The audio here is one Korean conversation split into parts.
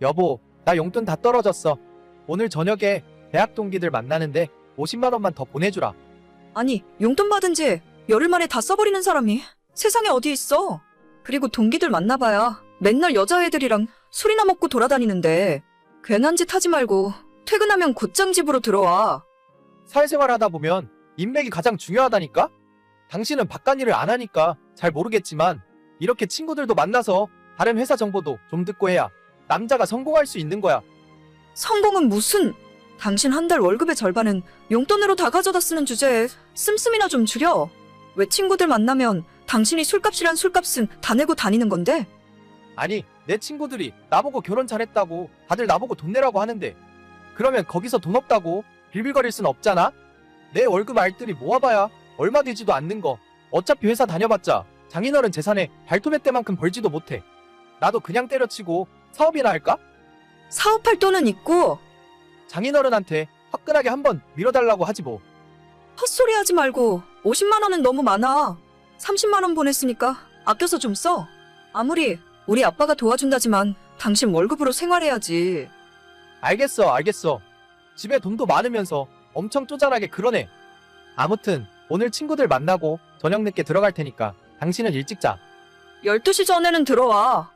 여보, 나 용돈 다 떨어졌어. 오늘 저녁에 대학 동기들 만나는데 50만 원만 더 보내주라. 아니, 용돈 받은 지 열흘 만에 다 써버리는 사람이 세상에 어디 있어? 그리고 동기들 만나봐야 맨날 여자애들이랑 술이나 먹고 돌아다니는데 괜한 짓 하지 말고 퇴근하면 곧장 집으로 들어와. 사회생활 하다 보면 인맥이 가장 중요하다니까? 당신은 바깥 일을 안 하니까 잘 모르겠지만 이렇게 친구들도 만나서 다른 회사 정보도 좀 듣고 해야 남자가 성공할 수 있는 거야. 성공은 무슨? 당신 한 달 월급의 절반은 용돈으로 다 가져다 쓰는 주제에 씀씀이나 좀 줄여. 왜 친구들 만나면 당신이 술값이란 술값은 다 내고 다니는 건데? 아니, 내 친구들이 나보고 결혼 잘했다고 다들 나보고 돈 내라고 하는데 그러면 거기서 돈 없다고 빌빌거릴 순 없잖아? 내 월급 알뜰히 모아봐야 얼마 되지도 않는 거. 어차피 회사 다녀봤자 장인어른 재산에 발톱의 때만큼 벌지도 못해. 나도 그냥 때려치고 사업이나 할까? 사업할 돈은 있고 장인어른한테 화끈하게 한번 밀어달라고 하지 뭐. 헛소리 하지 말고 50만 원은 너무 많아. 30만 원 보냈으니까 아껴서 좀 써. 아무리 우리 아빠가 도와준다지만 당신 월급으로 생활해야지. 알겠어, 알겠어. 집에 돈도 많으면서 엄청 쪼잔하게 그러네. 아무튼 오늘 친구들 만나고 저녁 늦게 들어갈 테니까 당신은 일찍 자. 12시 전에는 들어와.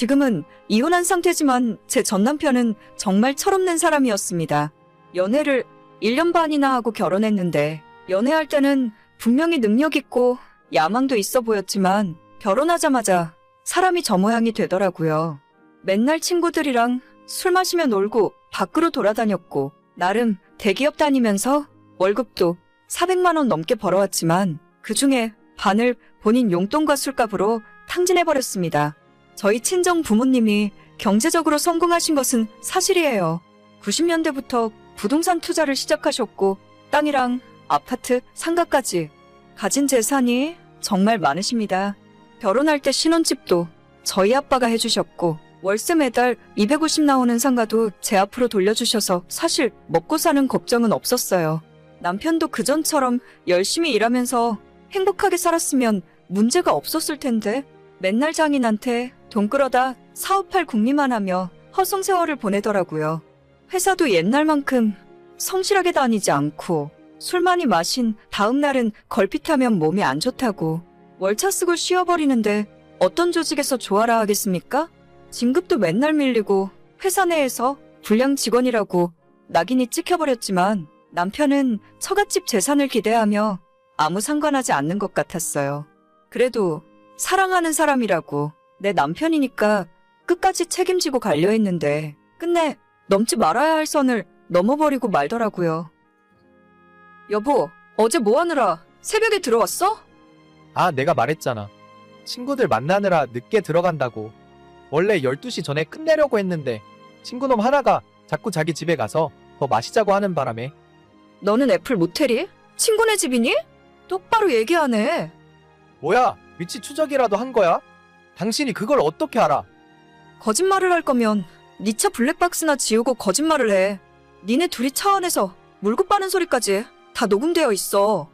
지금은 이혼한 상태지만 제 전 남편은 정말 철없는 사람이었습니다. 연애를 1년 반이나 하고 결혼했는데 연애할 때는 분명히 능력 있고 야망도 있어 보였지만 결혼하자마자 사람이 저 모양이 되더라고요. 맨날 친구들이랑 술 마시며 놀고 밖으로 돌아다녔고 나름 대기업 다니면서 월급도 400만 원 넘게 벌어왔지만 그 중에 반을 본인 용돈과 술값으로 탕진해버렸습니다. 저희 친정 부모님이 경제적으로 성공하신 것은 사실이에요. 90년대부터 부동산 투자를 시작하셨고 땅이랑 아파트, 상가까지 가진 재산이 정말 많으십니다. 결혼할 때 신혼집도 저희 아빠가 해주셨고 월세 매달 250 나오는 상가도 제 앞으로 돌려주셔서 사실 먹고 사는 걱정은 없었어요. 남편도 그전처럼 열심히 일하면서 행복하게 살았으면 문제가 없었을 텐데 맨날 장인한테 돈 끌어다 사업할 궁리만 하며 허송 세월을 보내더라고요. 회사도 옛날만큼 성실하게 다니지 않고 술 많이 마신 다음 날은 걸핏하면 몸이 안 좋다고 월차 쓰고 쉬어버리는데 어떤 조직에서 좋아라 하겠습니까? 진급도 맨날 밀리고 회사 내에서 불량 직원이라고 낙인이 찍혀버렸지만 남편은 처갓집 재산을 기대하며 아무 상관하지 않는 것 같았어요. 그래도 사랑하는 사람이라고 내 남편이니까 끝까지 책임지고 가려 했는데 끝내 넘지 말아야 할 선을 넘어버리고 말더라고요. 여보, 어제 뭐 하느라 새벽에 들어왔어? 아, 내가 말했잖아. 친구들 만나느라 늦게 들어간다고. 원래 12시 전에 끝내려고 했는데 친구놈 하나가 자꾸 자기 집에 가서 더 마시자고 하는 바람에 너는 애플 모텔이? 친구네 집이니? 똑바로 얘기하네. 뭐야? 위치 추적이라도 한 거야? 당신이 그걸 어떻게 알아? 거짓말을 할 거면 네차 블랙박스나 지우고 거짓말을 해. 니네 둘이 차 안에서 물고 빠는 소리까지 다 녹음되어 있어.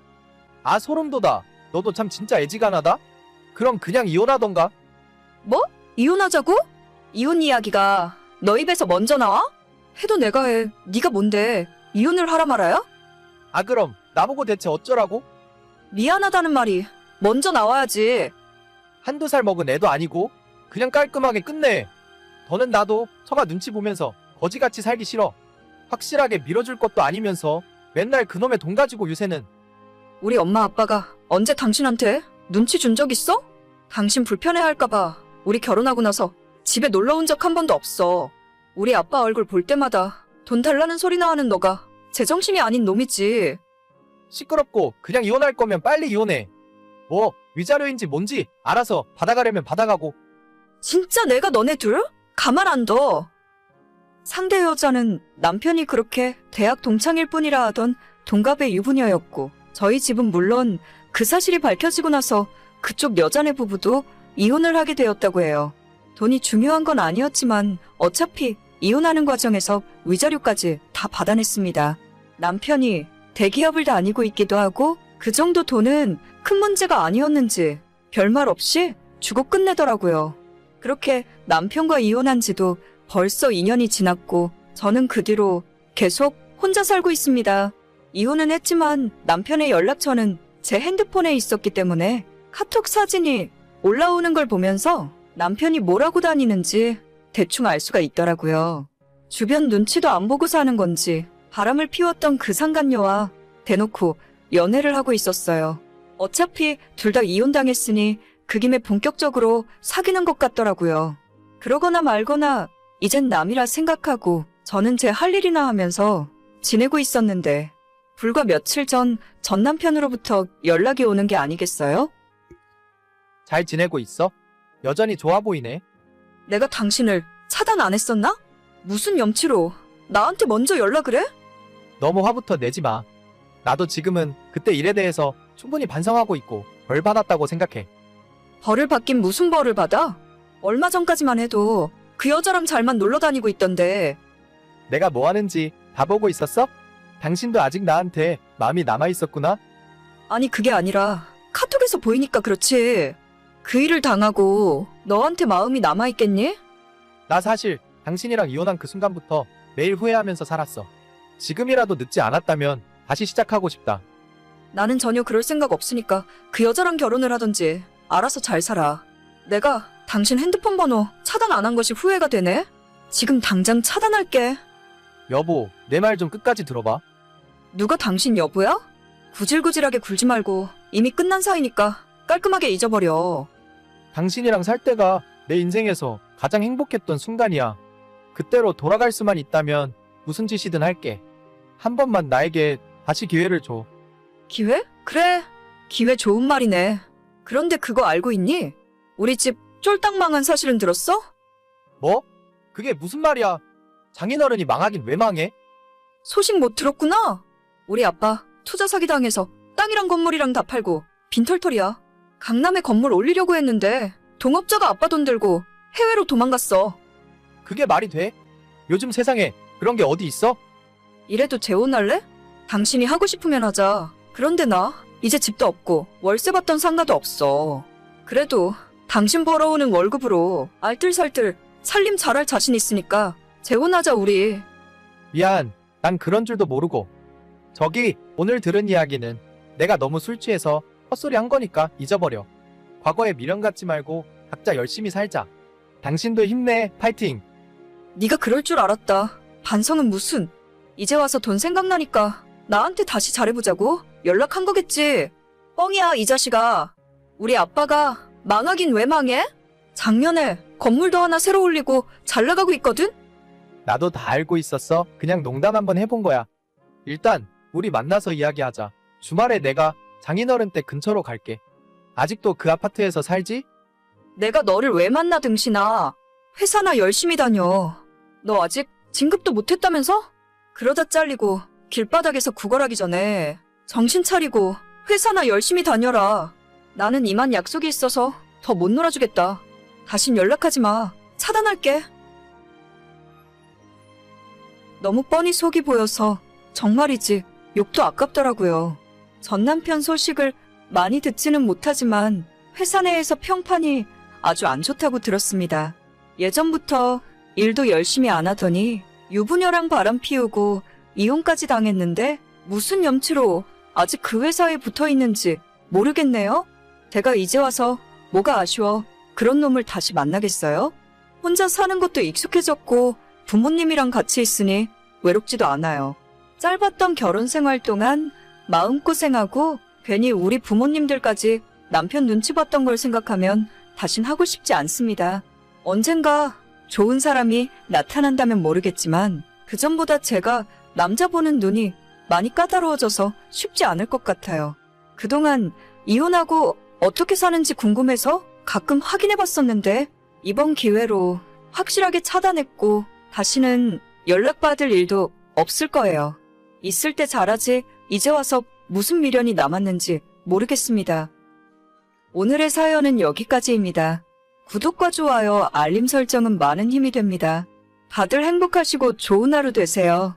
아, 소름 돋아. 너도 참 진짜 애지간하다? 그럼 그냥 이혼하던가? 이혼하자고? 이혼 이야기가 너 입에서 먼저 나와? 해도 내가 해. 네가 뭔데? 이혼을 하라 말아야? 아, 그럼 나보고 대체 어쩌라고? 미안하다는 말이 먼저 나와야지. 한두 살 먹은 애도 아니고 그냥 깔끔하게 끝내. 더는 나도 처가 눈치 보면서 거지같이 살기 싫어. 확실하게 밀어줄 것도 아니면서 맨날 그놈의 돈 가지고 요새는 우리 엄마 아빠가 언제 당신한테 눈치 준 적 있어? 당신 불편해할까봐 우리 결혼하고 나서 집에 놀러 온 적 한 번도 없어. 우리 아빠 얼굴 볼 때마다 돈 달라는 소리나 하는 너가 제정신이 아닌 놈이지. 시끄럽고 그냥 이혼할 거면 빨리 이혼해. 뭐 위자료인지 뭔지 알아서 받아가려면 받아가고 진짜 내가 너네 둘? 가만 안 둬. 상대 여자는 남편이 그렇게 대학 동창일 뿐이라 하던 동갑의 유부녀였고 저희 집은 물론 그 사실이 밝혀지고 나서 그쪽 여자네 부부도 이혼을 하게 되었다고 해요. 돈이 중요한 건 아니었지만 어차피 이혼하는 과정에서 위자료까지 다 받아냈습니다. 남편이 대기업을 다니고 있기도 하고 그 정도 돈은 큰 문제가 아니었는지 별말 없이 주고 끝내더라고요. 그렇게 남편과 이혼한 지도 벌써 2년이 지났고 저는 그 뒤로 계속 혼자 살고 있습니다. 이혼은 했지만 남편의 연락처는 제 핸드폰에 있었기 때문에 카톡 사진이 올라오는 걸 보면서 남편이 뭘 하고 다니는지 대충 알 수가 있더라고요. 주변 눈치도 안 보고 사는 건지 바람을 피웠던 그 상간녀와 대놓고 연애를 하고 있었어요. 어차피 둘 다 이혼당했으니 그 김에 본격적으로 사귀는 것 같더라고요. 그러거나 말거나 이젠 남이라 생각하고 저는 제 할 일이나 하면서 지내고 있었는데 불과 며칠 전 전 남편으로부터 연락이 오는 게 아니겠어요? 잘 지내고 있어? 여전히 좋아 보이네. 내가 당신을 차단 안 했었나? 무슨 염치로 나한테 먼저 연락을 해? 너무 화부터 내지 마. 나도 지금은 그때 일에 대해서 충분히 반성하고 있고 벌 받았다고 생각해. 벌을 받긴 무슨 벌을 받아? 얼마 전까지만 해도 그 여자랑 잘만 놀러 다니고 있던데 내가 뭐 하는지 다 보고 있었어? 당신도 아직 나한테 마음이 남아 있었구나. 아니 그게 아니라 카톡에서 보이니까 그렇지 그 일을 당하고 너한테 마음이 남아있겠니? 나 사실 당신이랑 이혼한 그 순간부터 매일 후회하면서 살았어. 지금이라도 늦지 않았다면 다시 시작하고 싶다. 나는 전혀 그럴 생각 없으니까 그 여자랑 결혼을 하던지 알아서 잘 살아. 내가 당신 핸드폰 번호 차단 안 한 것이 후회가 되네? 지금 당장 차단할게. 여보, 내 말 좀 끝까지 들어봐. 누가 당신 여보야? 구질구질하게 굴지 말고 이미 끝난 사이니까 깔끔하게 잊어버려. 당신이랑 살 때가 내 인생에서 가장 행복했던 순간이야. 그때로 돌아갈 수만 있다면 무슨 짓이든 할게. 한 번만 나에게 다시 기회를 줘. 기회? 그래. 기회 좋은 말이네. 그런데 그거 알고 있니? 우리 집 쫄딱 망한 사실은 들었어? 뭐? 그게 무슨 말이야? 장인어른이 망하긴 왜 망해? 소식 못 들었구나. 우리 아빠 투자 사기 당해서 땅이랑 건물이랑 다 팔고 빈털털이야. 강남에 건물 올리려고 했는데 동업자가 아빠 돈 들고 해외로 도망갔어. 그게 말이 돼? 요즘 세상에 그런 게 어디 있어? 이래도 재혼할래? 당신이 하고 싶으면 하자. 그런데 나 이제 집도 없고 월세 받던 상가도 없어. 그래도 당신 벌어오는 월급으로 알뜰살뜰 살림 잘할 자신 있으니까 재혼하자 우리. 미안, 난 그런 줄도 모르고. 저기, 오늘 들은 이야기는 내가 너무 술 취해서 헛소리 한 거니까 잊어버려. 과거에 미련 갖지 말고 각자 열심히 살자. 당신도 힘내, 파이팅! 네가 그럴 줄 알았다. 반성은 무슨? 이제 와서 돈 생각나니까 나한테 다시 잘해보자고 연락한 거겠지. 뻥이야 이 자식아. 우리 아빠가 망하긴 왜 망해? 작년에 건물도 하나 새로 올리고 잘 나가고 있거든? 나도 다 알고 있었어. 그냥 농담 한번 해본 거야. 일단, 우리 만나서 이야기하자. 주말에 내가 장인어른 댁 근처로 갈게. 아직도 그 아파트에서 살지? 내가 너를 왜 만나 등신아. 회사나 열심히 다녀. 너 아직 진급도 못했다면서? 그러다 잘리고 길바닥에서 구걸하기 전에 정신 차리고 회사나 열심히 다녀라. 나는 이만 약속이 있어서 더 못 놀아주겠다. 다신 연락하지 마. 차단할게. 너무 뻔히 속이 보여서 정말이지 욕도 아깝더라고요. 전 남편 소식을 많이 듣지는 못하지만 회사 내에서 평판이 아주 안 좋다고 들었습니다. 예전부터 일도 열심히 안 하더니 유부녀랑 바람 피우고 이혼까지 당했는데 무슨 염치로 아직 그 회사에 붙어 있는지 모르겠네요. 제가 이제 와서 뭐가 아쉬워 그런 놈을 다시 만나겠어요? 혼자 사는 것도 익숙해졌고 부모님이랑 같이 있으니 외롭지도 않아요. 짧았던 결혼 생활 동안 마음고생하고 괜히 우리 부모님들까지 남편 눈치 봤던 걸 생각하면 다신 하고 싶지 않습니다. 언젠가 좋은 사람이 나타난다면 모르겠지만 그전보다 제가 남자 보는 눈이 많이 까다로워져서 쉽지 않을 것 같아요. 그동안 이혼하고 어떻게 사는지 궁금해서 가끔 확인해 봤었는데 이번 기회로 확실하게 차단했고 다시는 연락받을 일도 없을 거예요. 있을 때 잘하지 이제 와서 무슨 미련이 남았는지 모르겠습니다. 오늘의 사연은 여기까지입니다. 구독과 좋아요, 알림 설정은 많은 힘이 됩니다. 다들 행복하시고 좋은 하루 되세요.